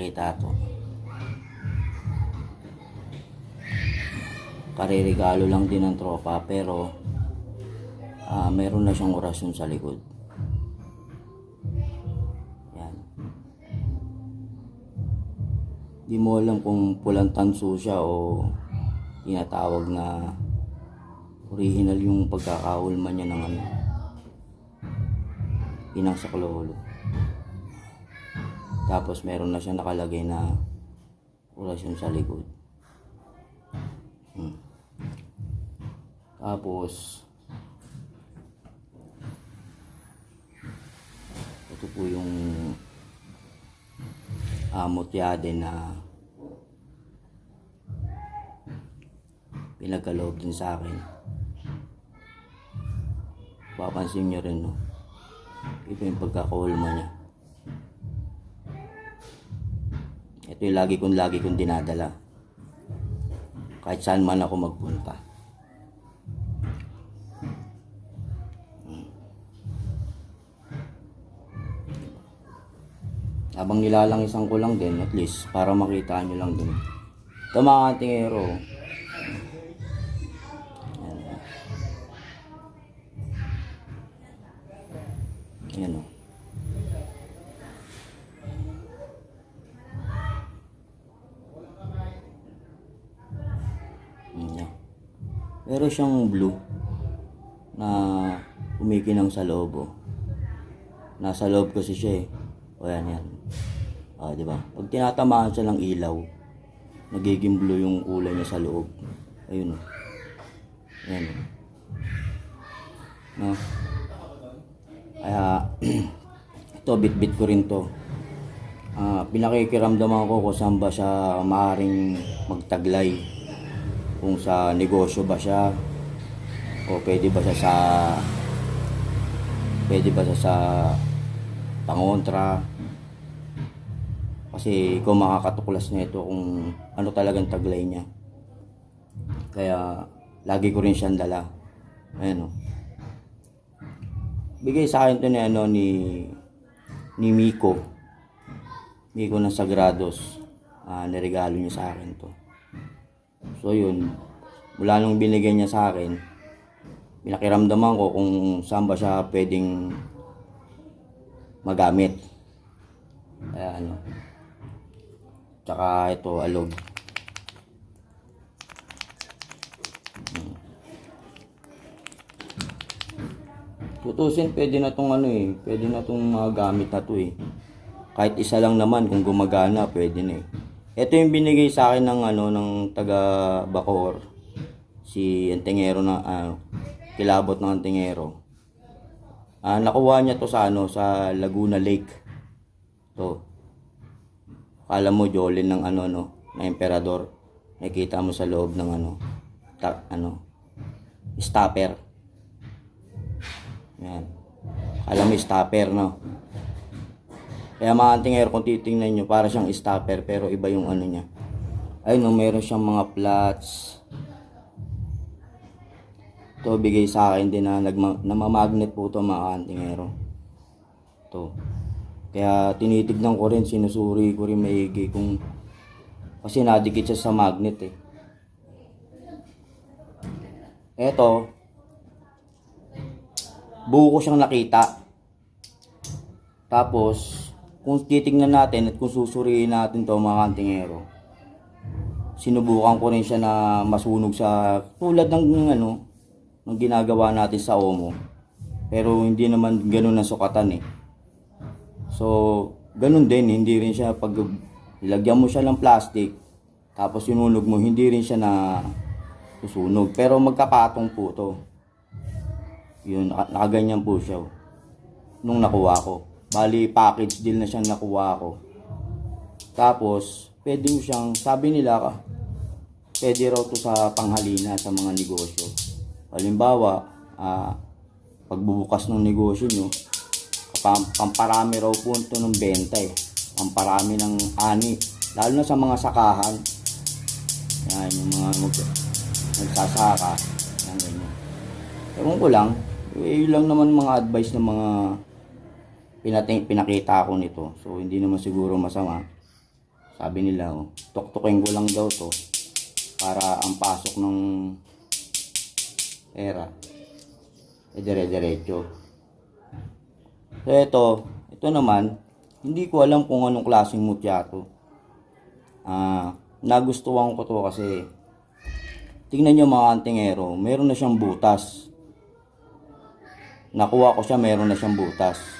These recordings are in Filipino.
pakita to. Karirigalo lang din ng tropa pero ah, meron na siyang orasyon sa likod. Yan. Di mo alam kung pulang tanso siya o tinatawag na original yung pagkakaulma niya ng ano inang sa klolo. Tapos meron na siya nakalagay na orasyon sa likod. Hmm. Tapos ito po yung amot yade na pinagkaloob din sa akin. Papansin nyo rin, no? Ito yung pagkakaulma niya. Ito yung lagi kong lagi kong dinadala. Kahit saan man ako magpunta. Habang nilalangisan ko lang din, at least, para makita nyo lang din. Ito mga katingero. Ayan o. Meron siyang blue na umikinang sa loob oh. Nasa loob kasi siya eh. O yan yan. Ah, di ba? Pag tinatamaan siya ng ilaw, nagiging blue yung kulay niya sa loob. Ayun oh. Ayan oh. No? Kaya, ito, bit-bit ko rin to. Ah, pinakikiramdaman ko kung saan ba siya maaaring magtaglay. Kung sa negosyo ba siya, o pwede ba siya sa, pwede ba siya sa pangontra. Kasi kung makakatuklas na ito kung ano talagang taglay niya. Kaya, lagi ko rin siyang dala. Ayan o bigay sa akin to ni ano ni ni Miko. Miko ng Sagrados. Ah, niregalo niya sa akin to. So yun, mula nung binigay niya sa akin, pinakiramdaman ko kung saan ba siya pwedeng magamit. Kaya ano. Tsaka ito, alog. Tutusin, pwede na tong ano eh. Pwede na tong mga na to eh. Kahit isa lang naman kung gumagana, pwede na eh. Ito yung binigay sa akin ng ano ng taga Bacoor. Si Antingero na ano, kilabot ng Antingero. Ah, nakuha niya to sa ano sa Laguna Lake. To. Kala mo Jolin ng ano no, na emperador. Nakita mo sa loob ng ano, ta, ano, stopper. Yan. Alam mo, stopper, no? Kaya mga antingero, kung titingnan nyo, para siyang stopper, pero iba yung ano niya. Ayun, no, meron siyang mga flats. Ito, bigay sa akin din na nagma- namamagnet po ito mga antingero. Ito. Kaya tinitignan ko rin, sinusuri ko rin maigi kung kasi nadikit siya sa magnet eh. Eto, buo ko siyang nakita. Tapos, kung titingnan natin at kung susuriin natin to mga kantingero, sinubukan ko rin siya na masunog sa tulad ng ano, ng ginagawa natin sa Omo. Pero hindi naman ganun ang sukatan eh. So, ganun din, hindi rin siya pag ilagyan mo siya ng plastic, tapos sinunog mo, hindi rin siya na susunog. Pero magkapatong po to. Yun, naka- nakaganyan po siya. oh. Nung nakuha ko. Bali, package deal na siyang nakuha ko. Tapos, pwede mo siyang, sabi nila, ka, pwede raw to sa panghalina sa mga negosyo. Halimbawa, ah, pagbubukas ng negosyo nyo, pam, pamparami raw po ito ng benta eh. Pamparami ng ani. Lalo na sa mga sakahan. Yan, yung mga mag, nagsasaka. Yan, ganyan. Ewan ko lang, eh, yun lang naman mga advice ng mga pinating, pinakita ko nito. So, hindi naman siguro masama. Sabi nila, oh, tuktukin ko lang daw to para ang pasok ng pera eh dire-diretso. So, ito, ito naman, hindi ko alam kung anong klaseng mutya to. Ah, nagustuhan ko to kasi tingnan nyo mga antingero, meron na siyang butas. Nakuha ko siya, meron na siyang butas.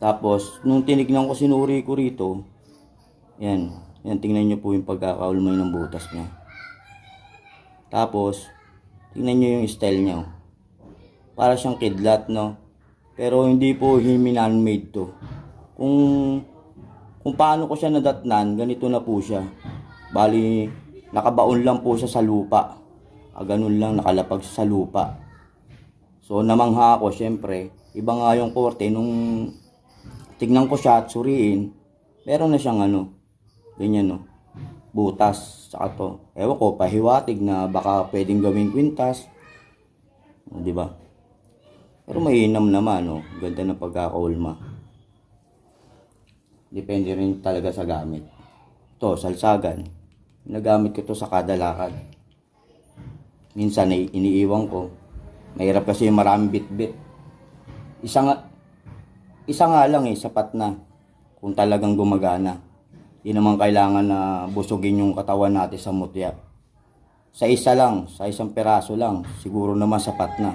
Tapos, nung tinignan ko, sinuri ko rito, yan, yan, tingnan nyo po yung pagkakaulmay ng butas niya. Tapos, tingnan nyo yung style niya. oh. Para siyang kidlat, no? Pero hindi po man-made to. Kung, kung paano ko siya nadatnan, ganito na po siya. Bali, nakabaon lang po siya sa lupa. Ah, ganun lang, nakalapag sa lupa. So namangha ako, syempre, iba nga yung korte nung tignan ko siya at suriin, meron na siyang ano, ganyan no, butas, saka to. Ewan ko, pahiwatig na baka pwedeng gawing kwintas. O, Di ba? Pero mainam naman, no, ganda ng pagkakaulma. Depende rin talaga sa gamit. To, salsagan. Nagamit ko to sa kada lakad. Minsan iniiwan ko. Mahirap kasi yung maraming bit-bit. Isa nga, isa nga lang eh, sapat na. Kung talagang gumagana. Di naman kailangan na busugin yung katawan natin sa mutya. Sa isa lang, sa isang peraso lang, siguro naman sapat na.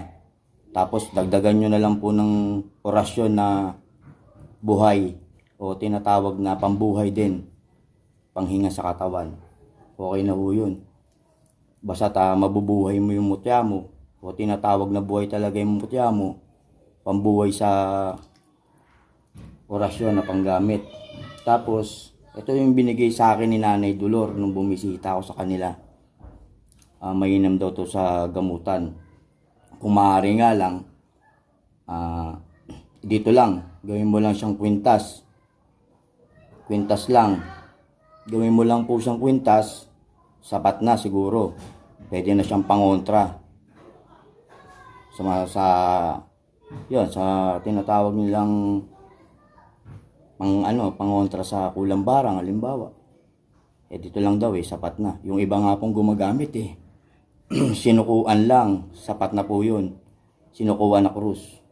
Tapos dagdagan nyo na lang po ng orasyon na buhay o tinatawag na pambuhay din. Panghinga sa katawan. Okay na po yun. Basta ta mabubuhay mo yung mutya mo o tinatawag na buhay talaga yung mutya mo, pambuhay sa orasyon na panggamit. Tapos, ito yung binigay sa akin ni Nanay Dolor nung bumisita ako sa kanila. Ah, mainam daw to sa gamutan. Kung maaari nga lang, ah, dito lang, gawin mo lang siyang kwintas. Kwintas lang. Gawin mo lang po siyang kwintas, sapat na siguro. Pwede na siyang pangontra sa sa yun sa tinatawag nilang pang ano pangontra sa kulang barang halimbawa. Eh dito lang daw eh sapat na. Yung iba nga pong gumagamit eh sinukuan lang sapat na po yun. Sinukuan na krus